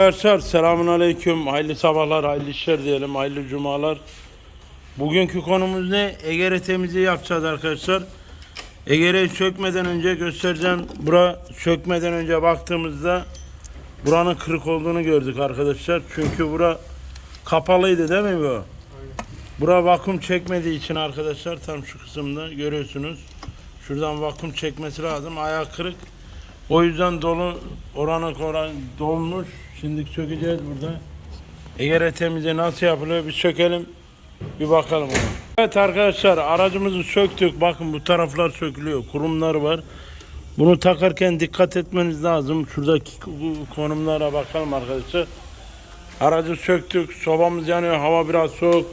Arkadaşlar selamun aleyküm. Hayırlı sabahlar, hayırlı işler diyelim, hayırlı cumalar. Bugünkü konumuz ne? Egere temizliği yapacağız arkadaşlar. Egere'yi sökmeden önce göstereceğim. Bura sökmeden önce baktığımızda buranın kırık olduğunu gördük arkadaşlar. Çünkü bura kapalıydı değil mi bu? Bura vakum çekmediği için arkadaşlar tam şu kısımda görüyorsunuz. Şuradan vakum çekmesi lazım. Ayağı kırık. O yüzden dolu oranı oran dolmuş. Şimdi sökeceğiz burada. Egere temizliği nasıl yapılıyor bir sökelim. Bir bakalım ona. Evet arkadaşlar aracımızı söktük. Bakın bu taraflar sökülüyor. Kurumlar var. Bunu takarken dikkat etmeniz lazım. Şuradaki konumlara bakalım arkadaşlar. Aracı söktük. Sobamız yanıyor. Hava biraz soğuk.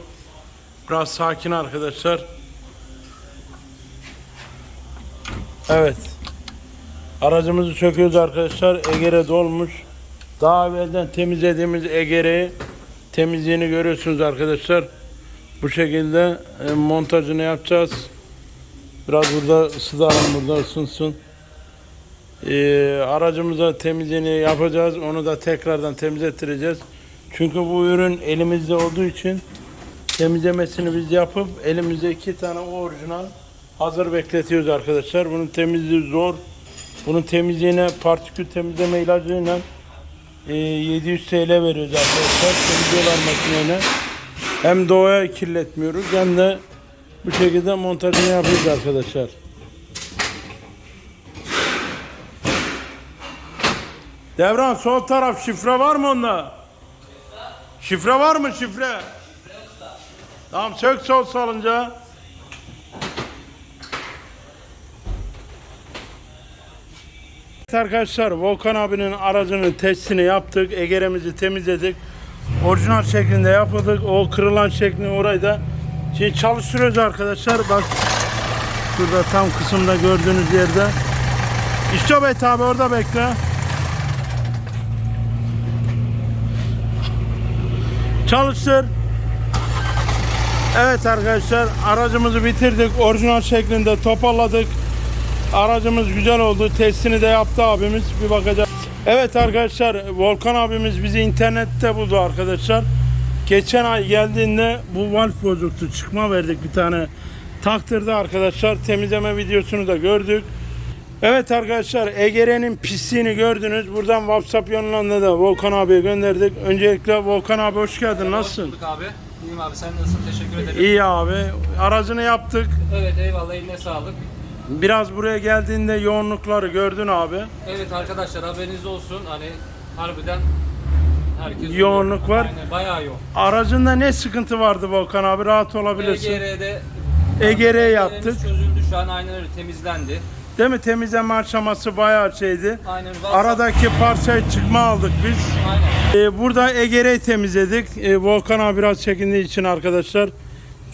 Biraz sakin arkadaşlar. Evet. Aracımızı söküyoruz arkadaşlar. Egere dolmuş. Daha evvelden temizlediğimiz Egere'yi temizliğini görüyorsunuz arkadaşlar. Bu şekilde e, montajını yapacağız. Biraz burada ısıtalım burada ısınsın. E, aracımıza temizliğini yapacağız. Onu da tekrardan temizlettireceğiz. Çünkü bu ürün elimizde olduğu için temizlemesini biz yapıp elimizde iki tane orijinal hazır bekletiyoruz arkadaşlar. Bunun temizliği zor. Bunun temizliğine partikül temizleme ilacıyla e, 700 TL veriyoruz arkadaşlar. Temizliyorlar makineyle. Hem doğaya kirletmiyoruz hem de bu şekilde montajını yapıyoruz arkadaşlar. Devran sol taraf şifre var mı onda? Şifre var mı şifre? Tamam sök sol salınca. Arkadaşlar Volkan abinin aracının testini yaptık. Egeremizi temizledik. Orijinal şeklinde yapıldık. O kırılan şeklini orayı da şimdi çalıştırıyoruz arkadaşlar. Bak şurada tam kısımda gördüğünüz yerde. İstop abi orada bekle. Çalıştır. Evet arkadaşlar aracımızı bitirdik. Orijinal şeklinde toparladık. Aracımız güzel oldu. Testini de yaptı abimiz. Bir bakacağız. Evet arkadaşlar Volkan abimiz bizi internette buldu arkadaşlar. Geçen ay geldiğinde bu valf bozuktu. Çıkma verdik bir tane. Taktırdı arkadaşlar. Temizleme videosunu da gördük. Evet arkadaşlar Egere'nin pisliğini gördünüz. Buradan WhatsApp yolundan da Volkan abiye gönderdik. Öncelikle Volkan abi hoş geldin. Nasılsın? Bulduk abi. İyiyim abi sen nasılsın? Teşekkür ederim. İyi abi. Aracını yaptık. Evet eyvallah eline sağlık. Biraz buraya geldiğinde yoğunlukları gördün abi. Evet arkadaşlar haberiniz olsun. Hani harbiden herkes Yoğunluk var. Aynen bayağı yoğun. Aracında ne sıkıntı vardı Volkan abi? Rahat olabilirsin. EGR'de EGR yaptık. çözüldü şu an aynen öyle temizlendi. Değil mi? Temizleme aşaması bayağı şeydi. Aynen WhatsApp- Aradaki parçayı çıkma aldık biz. Aynen. Ee, burada Egere'yi temizledik. Ee, Volkan abi biraz çekindiği için arkadaşlar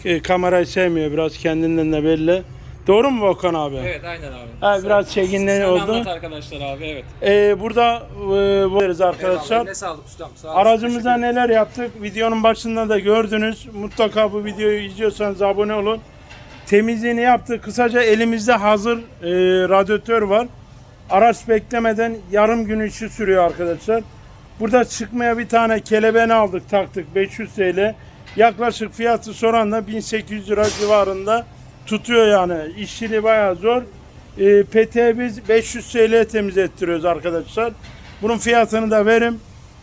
e, kamerayı sevmiyor. Biraz kendinden de belli. Doğru mu Volkan abi? Evet aynen abi. Ha, Sen- biraz çekinli sen oldu. anlat arkadaşlar abi evet. Ee, burada e, bu- Eyvallah, arkadaşlar. eline sağlık ustam. Sağ olasın, Aracımıza teşekkür neler yaptık? Videonun başında da gördünüz. Mutlaka bu videoyu izliyorsanız abone olun. Temizliğini yaptık. Kısaca elimizde hazır e, radyatör var. Araç beklemeden yarım gün işi sürüyor arkadaşlar. Burada çıkmaya bir tane kelebeğini aldık taktık 500 TL. Yaklaşık fiyatı soran da 1800 lira civarında tutuyor yani. İşçiliği bayağı zor. E, PT biz 500 TL temizlettiriyoruz arkadaşlar. Bunun fiyatını da verim.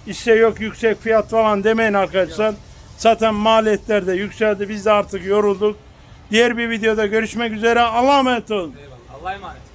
İşte yok yüksek fiyat falan demeyin arkadaşlar. Zaten maliyetler de yükseldi. Biz de artık yorulduk. Diğer bir videoda görüşmek üzere. Allah'a emanet olun. Eyvallah. Allah'a emanet.